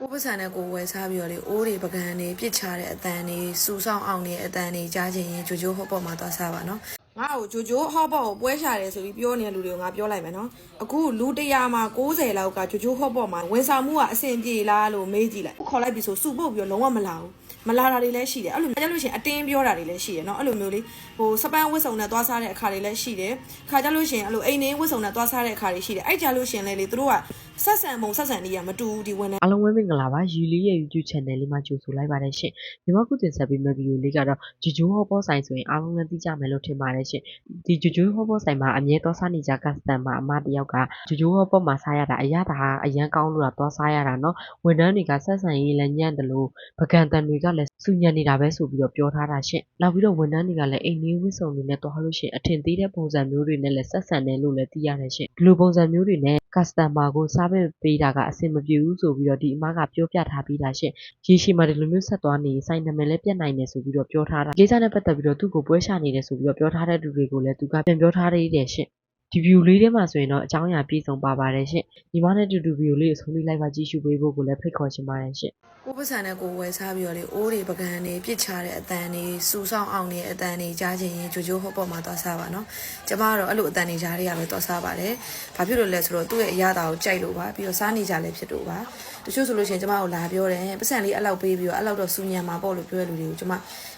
ကိုပစံနဲ့ကိုဝယ်စားပြီးတော့လေအိုးတွေပကံတွေပြစ်ချတဲ့အတန်တွေစူဆောင်းအောင်နေတဲ့အတန်တွေကြားချင်ရင်ဂျိုဂျိုဟော့ပေါ့မှာသွားစားပါနော်ငါ့ကိုဂျိုဂျိုဟော့ပေါ့ကိုပွဲရှာတယ်ဆိုပြီးပြောနေတဲ့လူတွေကိုငါပြောလိုက်မယ်နော်အခုလူ100မှာ90လောက်ကဂျိုဂျိုဟော့ပေါ့မှာဝန်ဆောင်မှုကအဆင်ပြေလားလို့မေးကြည့်လိုက်ခေါ်လိုက်ပြီဆိုစုပုတ်ပြီးတော့လုံးဝမလာဘူးမလာတာတွေလည်းရှိတယ်အဲ့လိုမျိုးကြလို့ရှိရင်အတင်းပြောတာတွေလည်းရှိတယ်เนาะအဲ့လိုမျိုးလေးဟိုစပန်းဝစ်စုံနဲ့သွားစားတဲ့အခါတွေလည်းရှိတယ်ခါကြလို့ရှိရင်အဲ့လိုအိမ်နေဝစ်စုံနဲ့သွားစားတဲ့အခါတွေရှိတယ်အဲ့ကြလို့ရှိရင်လည်းလေသူတို့က ဆက်ဆံပုံဆက်ဆံနေရမတူဘူးဒီဝန်ထမ်း အားလုံးဝင်းမင်္ဂလာပါယူလီရဲ့ YouTube channel လေးမှာကြိုဆိုလိုက်ပါတယ်ရှင်ညီမခုတင်ဆက်ပေးမယ့်ဗီဒီယိုလေးကတော့ဂျူဂျိုဟောပေါ်ဆိုင်ဆိုရင်အားလုံးလည်းသိကြမယ်လို့ထင်ပါတယ်ရှင်ဒီဂျူဂျိုဟောပေါ်ဆိုင်မှာအမြဲသွားစားနေကြ customer အမတယောက်ကဂျူဂျိုဟောပေါ်မှာစားရတာအရသာဟာအရန်ကောင်းလို့တာသွားစားရတာเนาะဝန်ထမ်းတွေကဆက်ဆံရေးလည်းညံ့တယ်လို့ပကံတန်တွေကလည်းစူညံနေတာပဲဆိုပြီးတော့ပြောထားတာရှင်နောက်ပြီးတော့ဝန်ထမ်းတွေကလည်းအိမ်လေးဝစ်စုံတွေနဲ့သွားလို့ရှိရင်အထင်သေးတဲ့ပုံစံမျိုးတွေနဲ့လည်းဆက်ဆံတယ်လို့လည်းသိရတယ်ရှင်ဒီလိုပုံစံမျိုးတွေနဲ့ customer ကိုစားပေးပေးတာက အဆင်မပြေဘူးဆိုပြီးတော့ ဒီအမက ပြောပြထားပြီးတာရှင်ရေရှည်မှာ ဒီလိုမျိုးဆက်သွားနေရင်စိုင်းနာမည်လည်းပြတ်နိုင်တယ်ဆိုပြီးတော့ ပြောထားတာကိစ္စနဲ့ ပတ်သက်ပြီးတော့ သူ့ကို ပွဲချနေတယ်ဆိုပြီးတော့ ပြောထားတဲ့သူတွေကိုလည်း သူက ပြန်ပြောထားသေးတယ်ရှင် ဒီ view လေးထဲမှာဆိုရင်တော့အကြောင်းအရာပြည့်စုံပါပါတယ်ရှင်ညီမနဲ့တူတူ view လေးကိုဆုံးဖြတ်လိုက်ပါကြည့်ရှုပေးဖို့ကိုလည်းဖိတ်ခေါ်ချင်ပါတယ်ရှင်ကိုပစံနဲ့ကိုဝယ်စားပြီးတော့လေအိုးတွေပကံတွေပြစ်ချတဲ့အတန်တွေစူဆောင်းအောင်နေတဲ့အတန်တွေကြားချင်ရင်ဂျိုဂျိုဟော့ပေါ့မှာသွားစားပါနော်ကျမကတော့အဲ့လိုအတန်တွေကြားတွေကပဲသွားစားပါတယ်ဘာဖြစ်လို့လဲဆိုတော့သူ့ရဲ့အရာတာကိုကြိုက်လို့ပါပြီးတော့စားနေကြလည်းဖြစ်လို့ပါတချို့ဆိုလို့ရှိရင်ကျမကိုလာပြောတယ်ပစံလေးအဲ့လောက်ပေးပြီးတော့အဲ့လောက်တော့စူညံမှာပေါ့လို့ပြောရလူတွေကိုကျမ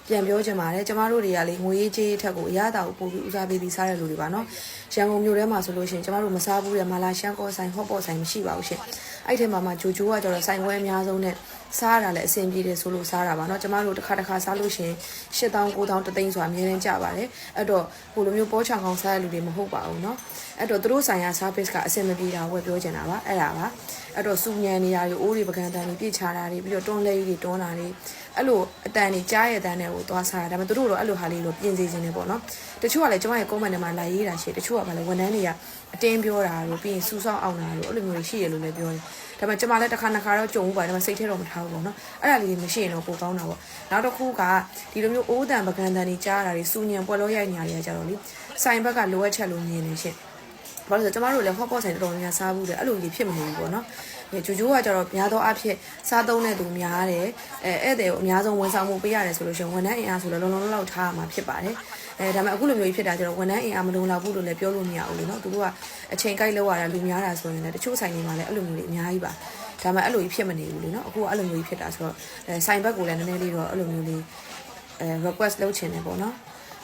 ပြန်ပြောချင်ပါတယ်ကျမတို့တွေကလေငွေရေးကြေးရေးထက်ကိုအရာတာကိုပို့ပြီးဦးစားပေးပြီးစားရလူတွေပါနော်ရန်ကုန်မြို့ထဲမှာဆိုလို့ရှိရင်ကျမတို့မစားဘူးတဲ့မာလာရှန်ကောဆိုင်ဟော့ပေါ့ဆိုင်မရှိပါဘူးရှင်အဲ့ထဲမှာမှဂျိုဂျိုကကျတော့ဆိုင်ဝဲအများဆုံးနဲ့စားရတာလည်းအဆင်ပြေတယ်ဆိုလို့စားတာပါเนาะကျမတို့တစ်ခါတစ်ခါစားလို့ရှရင်8000 9000တသိန်းဆိုတာအများကြီးကြပါတယ်အဲ့တော့ဟိုလိုမျိုးပေါ်ချောင်ကောင်းစားရတဲ့လူတွေမဟုတ်ပါဘူးเนาะအဲ့တော့သူတို့ဆိုင်ရာ service ကအဆင်မပြေတာဝယ်ပြောချင်တာပါအဲ့ဒါပါအဲ့တော့စူညံနေတာတွေအိုးတွေပကံတန်တွေပြစ်ချတာတွေပြီးတော့တွန်းလဲကြီးတွေတွန်းတာတွေအဲ့လိုအတန်တွေကြားရတဲ့အတန်တွေကိုသွားစားတာဒါပေမဲ့သူတို့တော့အဲ့လိုဟာလေးလိုပြင်စေခြင်းနေပေါ့เนาะတချို့ကလည်းကျမရဲ့ comment ထဲမှာလာရေးတာရှိတယ်တချို့ကလည်းဝန်ထမ်းတွေကအတင်းပြောတာတို့ပြီးရင်စူဆောက်အောင်တာတို့အဲ့လိုမျိုးတွေရှိရလို့လည်းပြောတယ် ဒါပေမဲ့ကျမလည်းတစ်ခါနှစ်ခါတော့ကြုံဘူးပါတယ်ဒါပေမဲ့စိတ်ထဲတော့မထား းဘူးပေါ့နော်အဲ့ဒါလေးတွေမရှိရင်တော့ပိုကောင်းတာပေါ့နောက်တစ်ခုကဒီလိုမျိုးအိုးတန်ပကံတန်တွေကြားတာတွေစူညံပွဲလို့ရိုက်ညာတွေကကြတော့လေဆိုင်ဘက်ကလိုအပ်ချက်လို့မြင်နေရှင့်ဘာလို့လဲဆိုတော့ကျမတို့လည်းဟော့ပေါ့ဆိုင်တော်တော်များများစားဘူးတယ်အဲ့လိုကြီးဖြစ်မနေဘူးပေါ့နော်ဂျိုဂျိုကကြတော့များသောအားဖြင့်စားသုံးတဲ့သူများတယ်အဲဧည့်သည်ကိုအများဆုံးဝန်ဆောင်မှုပေးရတယ်ဆိုလို့ရှိရင်ဝန်ထမ်းအင်အားဆိုလည်းလုံးလုံးလောက်ထားရမှာဖြစ်ပါတယ်အဲဒါပေမဲ့အခုလိုမျိုးကြီးဖြစ်တာကျတော့ဝန်ထမ်းအင်အားမလုံလောက်ဘူးလို့လည်းပြောလို့မရဘူးလေနော်သူတို့ကအချိန်ကိုက်လောက်ရတာလူများတာဆိုရင်လည်းတချို့ဆိုင်တွေမှာလည်းအဲ့လိုမျိုးလေးအများကြီးပါ ဒါပေမဲ့အဲ့လိုကြီးဖြစ်မနေဘူးလေနော်အခုကအဲ့လိုမျိုးကြီးဖြစ်တာဆိုတော့အဲဆိုင်ဘက်ကိုလည်းနည်းနည်းလေးတော့အဲ့လိုမျိုးလေးအဲ request လုပ်ချင်တယ်ပေါ့နော်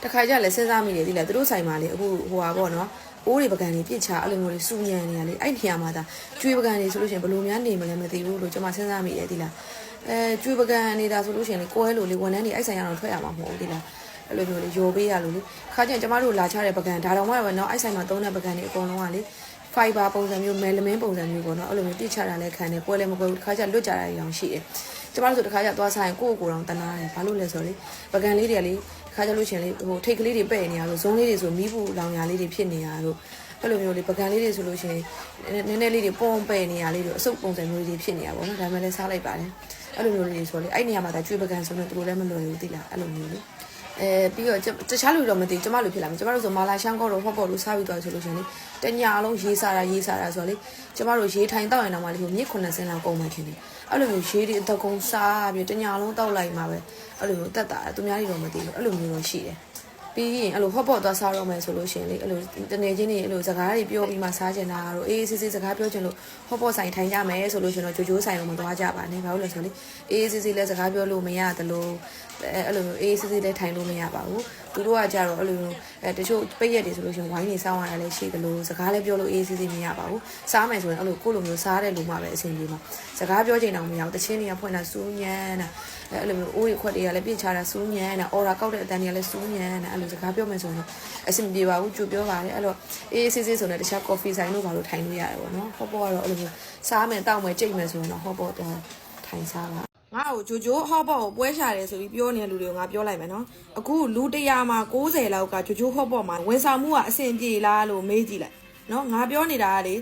တခါကျလည်းစဉ်းစားမိတယ်ဒီလေသူတို့ဆိုင်မှာလေအခုဟိုဟာပေါ့နော်အိုးတွေပကံတွေပြစ်ချအဲ့လိုမျိုးတွေစူညံနေရလေအဲ့ဒီနေရာမှာဒါကျွေးပကံတွေဆိုလို့ရှိရင်ဘယ်လိုများနေမလဲမသိဘူးလို့ကျွန်မစဉ်းစားမိတယ်ဒီလားအဲကျွေးပကံနေတာဆိုလို့ရှိရင်လေကိုဲလို့လေဝန်ထမ်းတွေအဲ့ဆိုင်ရအောင်ထွက်ရမှာမဟုတ်ဘူးဒီလားအဲ့လိုမျိုးလေယောပေးရလို့လေခါကျရင်ကျမတို့လာချတဲ့ပကံဒါတော့မှပဲเนาะအဲ့ဆိုင်မှာသုံးတဲ့ပကံတွေအကုန်လုံးကလေ fiber ပုံစံမျိုး melamine ပုံစံမျိုးပေါ့နော်အဲ့လိုမျိုးပြစ်ချတာလည်းခံတယ်ကွဲလည်းမကွဲဘူးတစ်ခါကျလွတ်ကြတာရောင်ရှိတယ်ကျမတို့ဆိုတစ်ခါကျသွားဆိုင်ကိုယ့်ကိုယ်ကိုယ်တော့တနာတယ်ဘာလို့လဲဆိုတော့လေပကံလေးတွေကလေတစ်ခါကျလို့ရှိရင်လေဟိုထိတ်ကလေးတွေပဲ့နေရလို့ဇုံးလေးတွေဆိုမီးဘူးလောင်ညာလေးတွေဖြစ်နေရလို့အဲ့လိုမျိုးလေပကံလေးတွေဆိုလို့ရှိရင်နည်းနည်းလေးတွေပုံပဲ့နေရလေးတွေအစုပ်ပုံစံမျိုးတွေဖြစ်နေရပါတော့ဒါမှလည်းစားလိုက်ပါတယ်အဲ့လိုမျိုးလေးတွေဆိုလေအဲ့နေရာမှာဒါကျွေးပကံဆိုတော့သူတို့လည်းမလွယ်ဘူးသိလားအဲ့လိုမျိုးလေ အဲပြီးတော့တခြားလူတော့မသိကျမလိုဖြစ်လာမယ်ကျမတို့ဆိုမာလာရှန်ကောတော့ဟော့ပေါ့လို့စားပြီးသွားဆိုလို့ရှိရင်လေတညာလုံးရေးစားတာရေးစားတာဆိုတော့လေကျမတို့ရေးထိုင်တောက်ရင်တော့မှလေမြစ်90ဆင်းလောက်ကုန်မှခင်တယ်အဲ့လိုမျိုးရေးတွေအတကုံစားပြီးတညာလုံးတောက်လိုက်မှာပဲအဲ့လိုမျိုးတက်တာသူများတွေတော့မသိဘူးအဲ့လိုမျိုးတော့ရှိတယ် ပြီးရင်အဲ့လိုဟော့ပေါ့သွားစားတော့မယ်ဆိုလို့ရှိရင်လေအဲ့လိုတနေချင်းတွေအဲ့လိုစကားတွေပြောပြီးမှစားကျင်တာတို့အေးအေးဆေးဆေးစကားပြောချင်လို့ဟော့ပေါ့ဆိုင်ထိုင်ကြမယ်ဆိုလို့ရှိရင်တော့ဂျိုဂျိုဆိုင်ကိုမသွားကြပါနဲ့ဘာလို့လဲဆိုတော့လေအေးအေးဆေးဆေးလဲစကားပြောလို့မရတယ်လို့အဲ့လိုမျိုးအေးအေးဆေးဆေးလဲထိုင်လို့မရပါဘူး သူတို့ကကြတော့အဲ့လိုမျိုးအဲတချို့ပိတ်ရက်တွေဆိုလို့ရှိရင်ဝိုင်းနေစောင်းရတာလည်းရှိတယ်လို့စကားလည်းပြောလို့အေးအေးဆေးဆေးမရပါဘူးစားမယ်ဆိုရင်အဲ့လိုကိုယ့်လိုမျိုးစားတဲ့လူမှပဲအဆင်ပြေမှာစကားပြောချင်တော့မရဘူးတချင်းတွေကဖွင့်တာစူးညမ်းတာအဲ့လိုမျိုးအိုးတွေခွက်တွေကလည်းပြစ်ချတာစူးညမ်းတာအော်ရာကောက်တဲ့အတန်းတွေကလည်းစူးညမ်းတာအဲ့လိုစကားပြောမယ်ဆိုရင်အဆင်ပြေပါဘူးကြိုပြောပါတယ်အဲ့တော့အေးအေးဆေးဆေးဆိုရင်တခြား coffee ဆိုင်တို့ဘာလို့ထိုင်လို့ရတယ်ပေါ့နော်ဟောပေါ်ကတော့အဲ့လိုမျိုးစားမယ်တောက်မယ်ကြိတ်မယ်ဆိုရင်တော့ဟောပေါ်တော့ထိုင်စားပါ ငါ့ကိုဂျိုဂျိုဟော့ပေါ့ကိုပွဲရှာတယ်ဆိုပြီးပြောနေတဲ့လူတွေကိုငါပြောလိုက်မယ်နော်အခုလူ100မှာ90လောက်ကဂျိုဂျိုဟော့ပေါ့မှာဝန်ဆောင်မှုကအဆင်ပြေလားလို့မေးကြည့်လိုက်နော်ငါပြောနေတာကလေ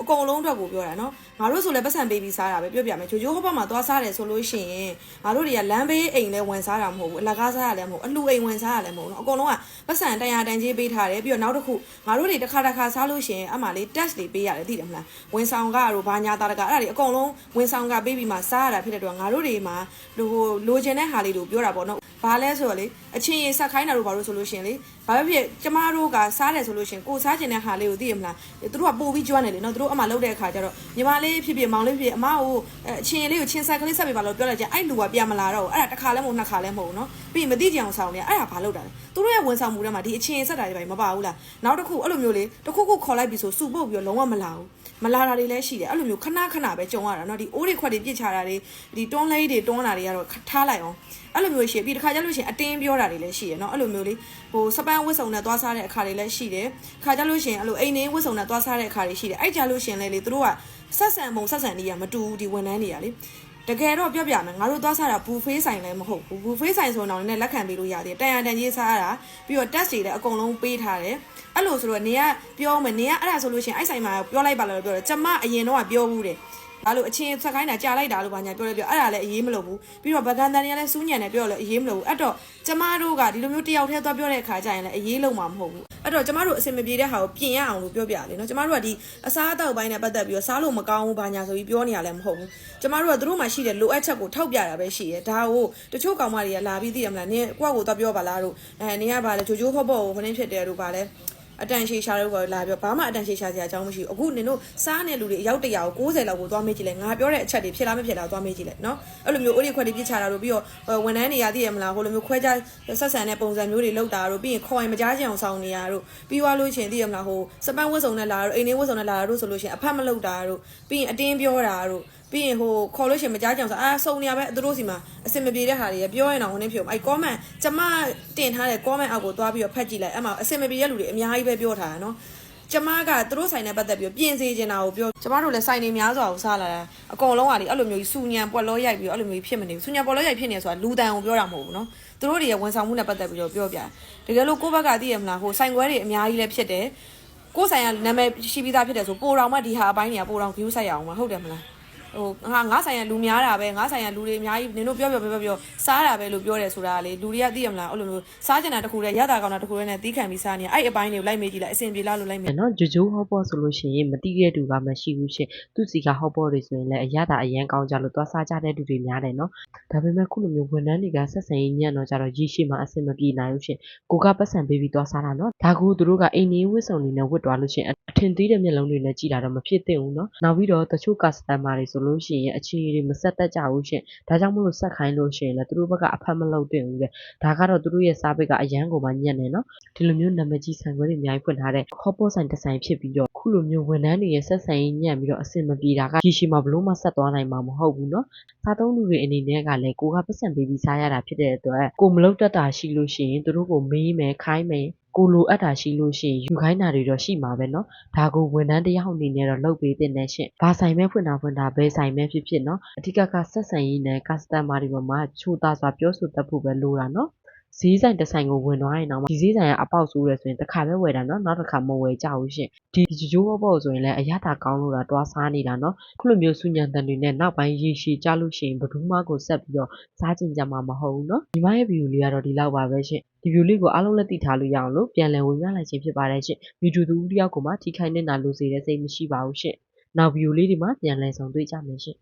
အကုန်လုံးအတွက်ကိုပြောတာနော်ငါတို့ဆိုလည်းပတ်စံပေးပြီးစားတာပဲပြောပြမယ်ဂျိုဂျိုဟော့ဘောမှာသွားစားတယ်ဆိုလို့ရှိရင်ငါတို့တွေကလမ်းဘေးအိမ်လဲဝင်စားတာမဟုတ်ဘူးအလကားစားရလည်းမဟုတ်အလှအိမ်ဝင်စားရလည်းမဟုတ်နော်အကုန်လုံးကပတ်စံတန်ရာတန်ကြီးပေးထားတယ်ပြီးတော့နောက်တစ်ခုငါတို့တွေတစ်ခါတစ်ခါစားလို့ရှိရင်အမှလေး test တွေပေးရတယ်သိတယ်မလားဝင်ဆောင်ကတို့ဘာညာတာတကအဲ့ဒါတွေအကုန်လုံးဝင်ဆောင်ကပေးပြီးမှစားရတာဖြစ်တဲ့အတွက်ငါတို့တွေမှာဟိုလိုချင်တဲ့ဟာလေးတို့ပြောတာပေါ့နော် ဘာလဲဆိုတော့လေအချင်းရင်ဆက်ခိုင်းတာတို့ဘာလို့ဆိုလို့ရှိရင်လေဘာပဲဖြစ်ကျမတို့ကစားတယ်ဆိုလို့ရှိရင်ကိုစားချင်တဲ့ဟာလေးကိုသိရမလားသူတို့ကပို့ပြီးကျွမ်းတယ်လေနော်သူတို့အမှလုပ်တဲ့အခါကျတော့ညီမလေးဖြစ်ဖြစ်မောင်လေးဖြစ်ဖြစ်အမကိုအချင်းလေးကိုချင်းဆက်ကလေးဆက်ပေးပါလို့ပြောလိုက်ကြအဲ့လူကပြန်မလာတော့ဘူးအဲ့ဒါတစ်ခါလည်းမဟုတ်နှစ်ခါလည်းမဟုတ်ဘူးနော်ပြီးရင်မသိကြအောင်ဆောင်နေအဲ့ဒါဘာလုပ်တာလဲသူတို့ရဲ့ဝန်ဆောင်မှုထဲမှာဒီအချင်းဆက်တာတွေပဲမပါဘူးလားနောက်တစ်ခုအဲ့လိုမျိုးလေတစ်ခုခုခေါ်လိုက်ပြီဆိုစုပုတ်ပြီးတော့လုံးဝမလာဘူး မလာတာတွေလည်းရှိတယ်အဲ့လိုမျိုးခဏခဏပဲကြုံရတာเนาะဒီအိုးတွေခွက်တွေပြစ်ချတာတွေဒီတွန်းလေးတွေတွန်းတာတွေကတော့ထားလိုက်အောင်အဲ့လိုမျိုးရှိပြီးတစ်ခါကျလို့ရှိရင်အတင်းပြောတာတွေလည်းရှိရယ်เนาะအဲ့လိုမျိုးလေးဟိုစပန်းဝစ်စုံနဲ့သွားစားတဲ့အခါတွေလည်းရှိတယ်ခါကျလို့ရှိရင်အဲ့လိုအိမ်နေဝစ်စုံနဲ့သွားစားတဲ့အခါတွေရှိတယ်အဲ့ကြလို့ရှိရင်လည်းလေသူတို့ကဆက်ဆံပုံဆက်ဆံနေရမတူဘူးဒီဝန်ထမ်းတွေကလေ တကယ်တော့ပြောပြမယ်ငါတို့သွားစားတာဘူဖေးဆိုင်လည်းမဟုတ်ဘူးဘူဖေးဆိုင်ဆိုတော့လည်းလက်ခံပေးလို့ရတယ်တန်ရန်တန်ကြီးစားရတာပြီးတော့ test တွေလည်းအကုန်လုံးပေးထားတယ်အဲ့လိုဆိုတော့နေကပြောမယ်နေကအဲ့ဒါဆိုလို့ရှိရင်အဲ့ဆိုင်မှာပြောလိုက်ပါလို့ပြောတယ်ကျမအရင်တော့ကပြောဘူးတယ် ဘာလို့အချင်းဆက်ခိုင်းတာကြာလိုက်တာလို့ဘာညာပြောလဲပြောအဲ့ဒါလည်းအရေးမလို့ဘူးပြီးတော့ဗကန်တန်တွေကလည်းစူးညံတယ်ပြောလို့အရေးမလို့ဘူးအဲ့တော့ကျမတို့ကဒီလိုမျိုးတယောက်တည်းသွားပြောတဲ့အခါကျရင်လည်းအရေးလုံးမှာမဟုတ်ဘူးအဲ့တော့ကျမတို့အစင်မပြေတဲ့ဟာကိုပြင်ရအောင်လို့ပြောပြလေနော်ကျမတို့ကဒီအစားအသောက်ပိုင်းနဲ့ပတ်သက်ပြီးတော့စားလို့မကောင်းဘူးဘာညာဆိုပြီးပြောနေရလည်းမဟုတ်ဘူးကျမတို့ကသူတို့မှရှိတဲ့လိုအပ်ချက်ကိုထောက်ပြတာပဲရှိရဲဒါကိုတချို့ကောင်မတွေကလာပြီးသိရမလားနင်ကိုယ့်ကိုသွားပြောပါလားတို့အဲနင်ကဘာလဲဂျိုဂျိုဟော့ဘော့ကိုခင်းဖြစ်တယ်တို့ဘာလဲ အတန်ရှည်ရှာလို့လာပြောဘာမှအတန်ရှည်ရှာစရာအကြောင်းမရှိဘူးအခုနင်တို့စားနေလူတွေအယောက်တရာကို60လောက်ကိုသွားမေးကြည့်လိုက်ငါပြောတဲ့အချက်တွေဖြစ်လားမဖြစ်လားသွားမေးကြည့်လိုက်နော်အဲ့လိုမျိုးအိုးရီခွက်တွေပြစ်ချတာတို့ပြီးတော့ဝန်ထမ်းတွေရသိရမလားဟိုလိုမျိုးခွဲခြားဆက်ဆံတဲ့ပုံစံမျိုးတွေလောက်တာတို့ပြီးရင်ခေါ်ရင်မကြားချင်အောင်ဆောင်နေရတို့ပြီးသွားလို့ရှိရင်သိရမလားဟိုစပန်းဝတ်စုံနဲ့လာတို့အိမ်လေးဝတ်စုံနဲ့လာတို့ဆိုလို့ရှိရင်အဖက်မလောက်တာတို့ပြီးရင်အတင်းပြောတာတို့ ပြီးရင်ဟိုခေါ်လို့ရှိရင်မကြားကြအောင်ဆိုအာစုံနေရပဲသူတို့စီမှာအစင်မပြေတဲ့ဟာတွေပြောရင်တော့ဟိုနေဖြစ်အဲ့ comment ကျမတင်ထားတဲ့ comment အောက်ကိုသွားပြီးတော့ဖတ်ကြည့်လိုက်အဲ့မှာအစင်မပြေတဲ့လူတွေအများကြီးပဲပြောထားတာနော်ကျမကသူတို့ဆိုင်နဲ့ပတ်သက်ပြီးပြင်စေချင်တာကိုပြောကျမတို့လည်းဆိုင်နေများစွာကိုစားလာတာအကုန်လုံးကလေအဲ့လိုမျိုးစူညံပွက်လောရိုက်ပြီးတော့အဲ့လိုမျိုးဖြစ်မနေဘူးစူညံပွက်လောရိုက်ဖြစ်နေဆိုတာလူတန်ကိုပြောတာမဟုတ်ဘူးနော်သူတို့တွေရဲ့ဝန်ဆောင်မှုနဲ့ပတ်သက်ပြီးတော့ပြောပြတကယ်လို့ကိုယ့်ဘက်ကသိရမလားဟိုဆိုင်ခွဲတွေအများကြီးလည်းဖြစ်တယ်ကိုယ်ဆိုင်ကနာမည်ရှိပြီးသားဖြစ်တယ်ဆိုပိုတော်မှဒီဟာအပိုင်းတွေကပိုတော် view ဆိုင်ရအောင်မဟုတ်တယ်မလား ဟိုငါငါဆိုင်ရလူများတာပဲငါဆိုင်ရလူတွေအများကြီးနင်တို့ပြောပြောပြောပြောစားတာပဲလို့ပြောတယ်ဆိုတာလေလူတွေကသိရမလားအဲ့လိုမျိုးစားကြတာတခုတည်းရတာကောင်းတာတခုတည်းနဲ့တီးခံပြီးစားနေအဲ့အပိုင်းတွေကိုလိုက်မေးကြည့်လိုက်အဆင်ပြေလားလို့လိုက်မေးနော်ဂျိုဂျိုဟော့ဘောဆိုလို့ရှိရင်မတိတဲ့သူကမရှိဘူးရှင်သူစီကဟော့ဘောတွေဆိုရင်လည်းအရသာအရန်ကောင်းကြလို့သွားစားကြတဲ့သူတွေများတယ်နော်ဒါပေမဲ့ခုလိုမျိုးဝန်ထမ်းတွေကဆက်ဆံရေးညံ့တော့ကြတော့ရရှိမှအဆင်မပြေနိုင်ဘူးရှင်ကိုကပတ်စံပေးပြီးသွားစားတာနော်ဒါကူသူတို့ကအိမ်နေဝစ်စုံနေနဲ့ဝတ်သွားလို့ရှင်အထင်သေးတဲ့မျက်လုံးတွေနဲ့ကြည်တာတော့မဖြစ်သင့်ဘူးနော်နောက်ပြီးတော့တချို့ customer တွေဆိုဆိုလို့ရှိရင်အခြေအနေမဆက်တက်ကြဘူးရှင်ဒါကြောင့်မလို့ဆက်ခိုင်းလို့ရှိရင်လည်းသူတို့ဘက်ကအဖက်မလုပ်တင်ဘူးလေဒါကတော့သူတို့ရဲ့စားပိတ်ကအရန်ကိုမှညံ့နေနော်ဒီလိုမျိုးနာမည်ကြီးဆိုင်ခွဲတွေအများကြီးဖွင့်ထားတဲ့ corporate ဆိုင်တစ်ဆိုင်ဖြစ်ပြီးတော့ခုလိုမျိုးဝန်ထမ်းတွေရဲ့ဆက်ဆံရေးညံ့ပြီးတော့အဆင်မပြေတာကရှိရှိမှဘလို့မှဆက်သွားနိုင်မှာမဟုတ်ဘူးနော်စားသုံးလူတွေအနေနဲ့ကလည်းကိုကပတ်စံပေးပြီးစားရတာဖြစ်တဲ့အတွက်ကိုမလုပ်တတ်တာရှိလို့ရှိရင်သူတို့ကိုမေးမယ်ခိုင်းမယ် ကိုလိုအပ်တာရှိလို့ရှိရင်ယူခိုင်းတာတွေတော့ရှိမှာပဲเนาะဒါကိုဝန်ထမ်းတစ်ယောက်အနေနဲ့တော့လုပ်ပေးတဲ့နဲ့ရှင်ဘာဆိုင်မဲဖွင့်တာဖွင့်တာဘယ်ဆိုင်မဲဖြစ်ဖြစ်เนาะအဓိကကဆက်ဆံရေးနဲ့ customer တွေပေါ်မှာချိုတာစွာပြောဆိုတတ်ဖို့ပဲလိုတာเนาะ ဈေးဆိုင်တစ်ဆိုင်ကိုဝင်သွားရင်တော့ဒီဈေးဆိုင်ကအပေါက်ဆိုးတယ်ဆိုရင်တစ်ခါပဲဝယ်တာနော်နောက်တစ်ခါမဝယ်ကြဘူးရှင်ဒီဂျိုဂျိုဘောဘောဆိုရင်လည်းအရသာကောင်းလို့တာတွားစားနေတာနော်ခုလိုမျိုးစုညံတန်တွေနဲ့နောက်ပိုင်းရေရှည်ကြလို့ရှိရင်ဘယ်သူမှကိုဆက်ပြီးတော့စားကျင်ကြမှာမဟုတ်ဘူးနော်ညီမရဲ့ဗီဒီယိုလေးကတော့ဒီလောက်ပါပဲရှင်ဒီဗီဒီယိုလေးကိုအားလုံးလက်သိထားလို့ရအောင်လို့ပြန်လည်ဝင်ပြလိုက်ခြင်းဖြစ်ပါတယ်ရှင်ဗီဒီယိုတူတယောက်ကိုမှထိခိုက်နေတာလို့စေတဲ့စိတ်မရှိပါဘူးရှင်နောက်ဗီဒီယိုလေးဒီမှာပြန်လည်ဆောင်တွေ့ကြမယ်ရှင်